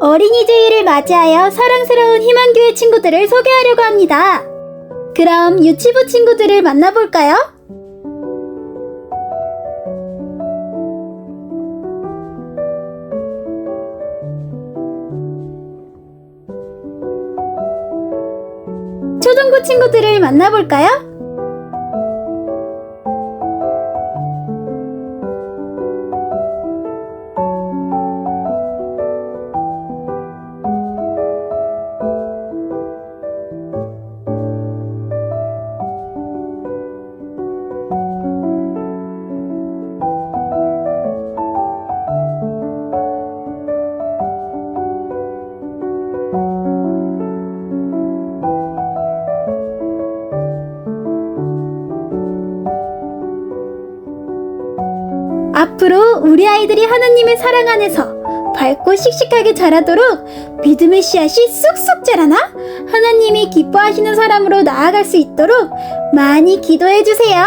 어린이 주일을 맞이하여 사랑스러운 희망교회 친구들을 소개하려고 합니다. 그럼 유치부 친구들을 만나볼까요? 초등부 친구들을 만나볼까요? 앞으로 우리 아이들이 하나님의 사랑 안에서 밝고 씩씩하게 자라도록 믿음의 씨앗이 쑥쑥 자라나 하나님이 기뻐하시는 사람으로 나아갈 수 있도록 많이 기도해 주세요.